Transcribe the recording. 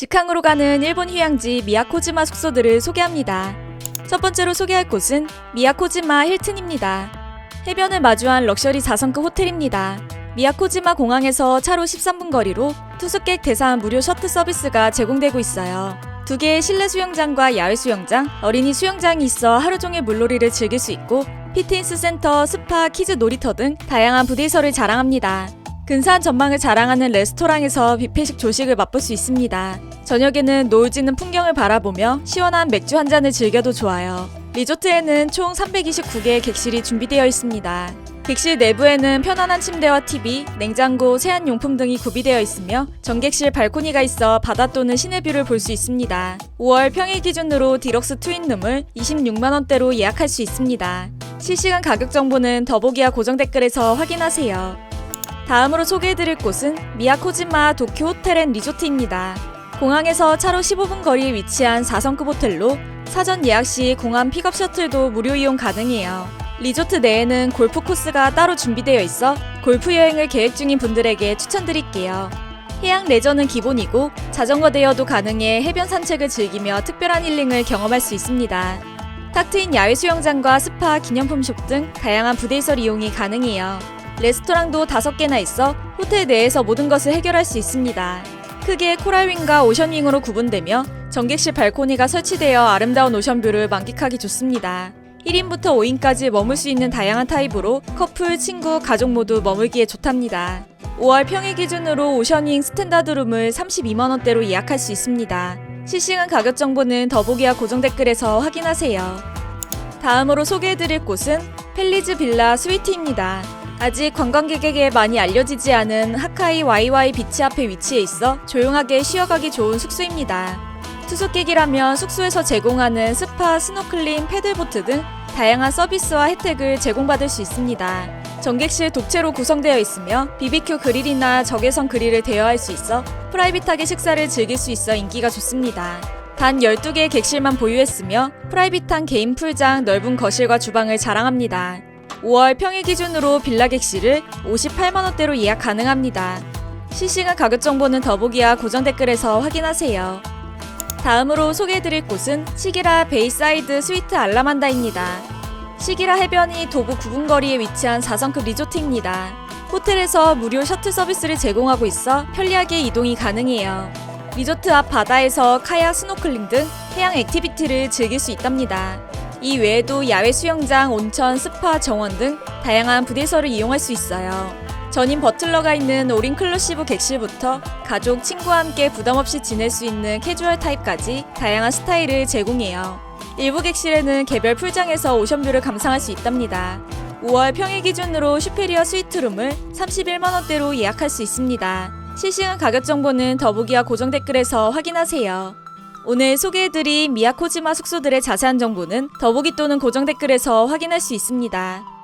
직항으로 가는 일본 휴양지 미야코지마 숙소들을 소개합니다. 첫 번째로 소개할 곳은 미야코지마 힐튼입니다. 해변을 마주한 럭셔리 4성급 호텔입니다. 미야코지마 공항에서 차로 13분 거리로 투숙객 대상 무료 셔틀 서비스가 제공되고 있어요. 두 개의 실내 수영장과 야외 수영장, 어린이 수영장이 있어 하루 종일 물놀이를 즐길 수 있고 피트니스 센터, 스파, 키즈 놀이터 등 다양한 부대시설을 자랑합니다. 근사한 전망을 자랑하는 레스토랑에서 뷔페식 조식을 맛볼 수 있습니다. 저녁에는 노을 지는 풍경을 바라보며 시원한 맥주 한 잔을 즐겨도 좋아요. 리조트에는 총 329개의 객실이 준비되어 있습니다. 객실 내부에는 편안한 침대와 TV, 냉장고, 세안용품 등이 구비되어 있으며 전객실 발코니가 있어 바다 또는 시내뷰를 볼 수 있습니다. 5월 평일 기준으로 디럭스 트윈룸을 26만원대로 예약할 수 있습니다. 실시간 가격 정보는 더보기와 고정 댓글에서 확인하세요. 다음으로 소개해드릴 곳은 미야코지마 도쿄 호텔 앤 리조트입니다. 공항에서 차로 15분 거리에 위치한 4성급 호텔로 사전 예약 시 공항 픽업 셔틀도 무료 이용 가능해요. 리조트 내에는 골프 코스가 따로 준비되어 있어 골프 여행을 계획 중인 분들에게 추천드릴게요. 해양 레저는 기본이고 자전거 대여도 가능해 해변 산책을 즐기며 특별한 힐링을 경험할 수 있습니다. 탁 트인 야외 수영장과 스파, 기념품 숍 등 다양한 부대시설 이용이 가능해요. 레스토랑도 5개나 있어 호텔 내에서 모든 것을 해결할 수 있습니다. 크게 코랄윙과 오션윙으로 구분되며 전객실 발코니가 설치되어 아름다운 오션뷰를 만끽하기 좋습니다. 1인부터 5인까지 머물 수 있는 다양한 타입으로 커플, 친구, 가족 모두 머물기에 좋답니다. 5월 평일 기준으로 오션윙 스탠다드룸을 32만원대로 예약할 수 있습니다. 실시간 가격 정보는 더보기와 고정 댓글에서 확인하세요. 다음으로 소개해드릴 곳은 펠리즈 빌라 스위트입니다. 아직 관광객에게 많이 알려지지 않은 하카이 와이와이 비치 앞에 위치해 있어 조용하게 쉬어가기 좋은 숙소입니다. 투숙객이라면 숙소에서 제공하는 스파, 스노클링, 패들보트 등 다양한 서비스와 혜택을 제공받을 수 있습니다. 전객실 독채로 구성되어 있으며 BBQ 그릴이나 적외선 그릴을 대여할 수 있어 프라이빗하게 식사를 즐길 수 있어 인기가 좋습니다. 단 12개의 객실만 보유했으며 프라이빗한 개인 풀장, 넓은 거실과 주방을 자랑합니다. 5월 평일 기준으로 빌라 객실을 58만원대로 예약 가능합니다. 실시간 가격 정보는 더보기와 고정 댓글에서 확인하세요. 다음으로 소개해드릴 곳은 시기라 베이사이드 스위트 알라만다입니다. 시기라 해변이 도보 9분 거리에 위치한 4성급 리조트입니다. 호텔에서 무료 셔틀 서비스를 제공하고 있어 편리하게 이동이 가능해요. 리조트 앞 바다에서 카약, 스노클링 등 해양 액티비티를 즐길 수 있답니다. 이 외에도 야외 수영장, 온천, 스파, 정원 등 다양한 부대시설을 이용할 수 있어요. 전임 버틀러가 있는 올인클루시브 객실부터 가족, 친구와 함께 부담 없이 지낼 수 있는 캐주얼 타입까지 다양한 스타일을 제공해요. 일부 객실에는 개별 풀장에서 오션뷰를 감상할 수 있답니다. 5월 평일 기준으로 슈페리어 스위트룸을 31만원대로 예약할 수 있습니다. 실시간 가격 정보는 더보기와 고정 댓글에서 확인하세요. 오늘 소개해드린 미야코지마 숙소들의 자세한 정보는 더보기 또는 고정 댓글에서 확인할 수 있습니다.